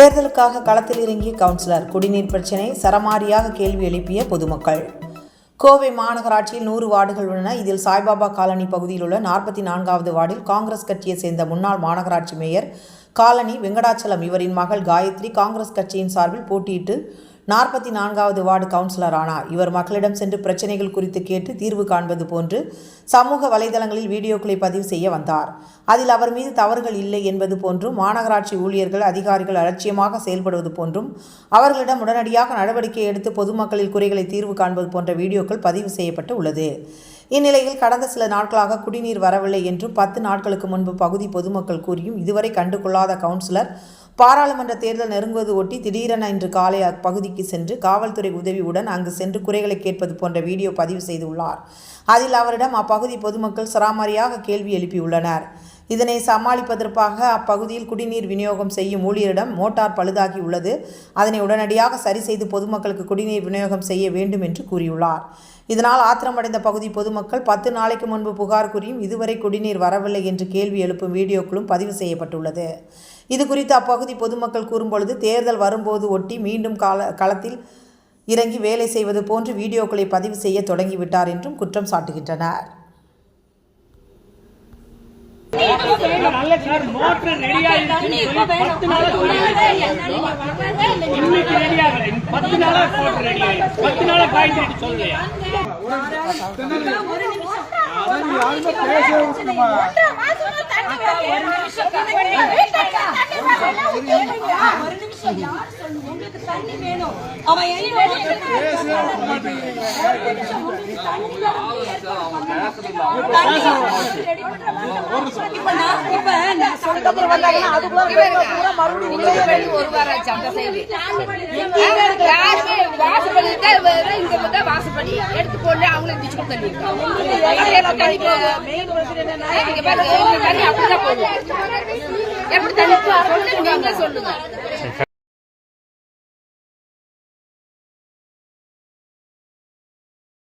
தேர்தலுக்காக களத்தில் இறங்கிய கவுன்சிலர் குடிநீர் பிரச்சினை சரமாரியாக கேள்வி எழுப்பிய பொதுமக்கள். கோவை மாநகராட்சியில் நூறு வார்டுகள் உள்ளன. இதில் சாய்பாபா காலனி பகுதியில் உள்ள நாற்பத்தி நான்காவது வார்டில் காங்கிரஸ் கட்சியை சேர்ந்த முன்னாள் மாநகராட்சி மேயர் காலனி வெங்கடாச்சலம் இவரின் மகள் காயத்ரி காங்கிரஸ் கட்சியின் சார்பில் போட்டியிட்டு நாற்பத்தி நான்காவது வார்டு கவுன்சிலர் ஆனார் இவர் மக்களிடம் சென்று பிரச்சனைகள் குறித்து கேட்டு தீர்வு காண்பது போன்று சமூக வலைதளங்களில் வீடியோக்களை பதிவு செய்ய வந்தார். அதில் அவர் மீது தவறுகள் இல்லை என்பது போன்றும் மாநகராட்சி ஊழியர்கள் அதிகாரிகள் அலட்சியமாக செயல்படுவது போன்றும் அவர்களிடம் உடனடியாக நடவடிக்கை எடுத்து பொதுமக்களில் குறைகளை தீர்வு காண்பது போன்ற வீடியோக்கள் பதிவு செய்யப்பட்டு உள்ளது. இந்நிலையில் கடந்த சில நாட்களாக குடிநீர் வரவில்லை என்றும் பத்து நாட்களுக்கு முன்பு பகுதி பொதுமக்கள் கூறியும் இதுவரை கண்டுகொள்ளாத கவுன்சிலர் பாராளுமன்ற தேர்தல் நெருங்குவது ஒட்டி திடீரென இன்று காலை அப்பகுதிக்கு சென்று காவல்துறை உதவியுடன் அங்கு சென்று குறைகளை கேட்பது போன்ற வீடியோ பதிவு செய்துள்ளார். அதில் அவரிடம் அப்பகுதி பொதுமக்கள் சராமரியாக கேள்வி எழுப்பியுள்ளனர். இதனை சமாளிப்பதற்காக அப்பகுதியில் குடிநீர் விநியோகம் செய்யும் ஊழியரிடம் மோட்டார் பழுதாகி உள்ளது. அதனை உடனடியாக சரி செய்து பொதுமக்களுக்கு குடிநீர் விநியோகம் செய்ய வேண்டும் என்று கூறியுள்ளார். இதனால் ஆத்திரமடைந்த பகுதி பொதுமக்கள் பத்து நாளைக்கு முன்பு புகார் கூறியும் இதுவரை குடிநீர் வரவில்லை என்று கேள்வி எழுப்பும் வீடியோக்களும் பதிவு செய்யப்பட்டுள்ளது. இது குறித்து அப்பகுதி பொதுமக்கள் கூறும்பொழுது தேர்தல் வரும்போது ஒட்டி மீண்டும் கால களத்தில் இறங்கி வேலை செய்வது போன்று வீடியோக்களை பதிவு செய்ய தொடங்கிவிட்டார் என்றும் குற்றம் சாட்டுகின்றனர். நல்ல சார் மோட்டர் ரெடியா பத்து நாளா பத்து நாளா மோட்டர் ரெடி ஆகல ஒரு வாரம் வாசப்படி இங்க வந்து வாசப்படி எடுத்து போட்டு டிச்சு தண்ணி அப்படிதான் போகுது. எப்படி தண்ணி சொல்லுங்க நீங்களே சொல்லுங்க.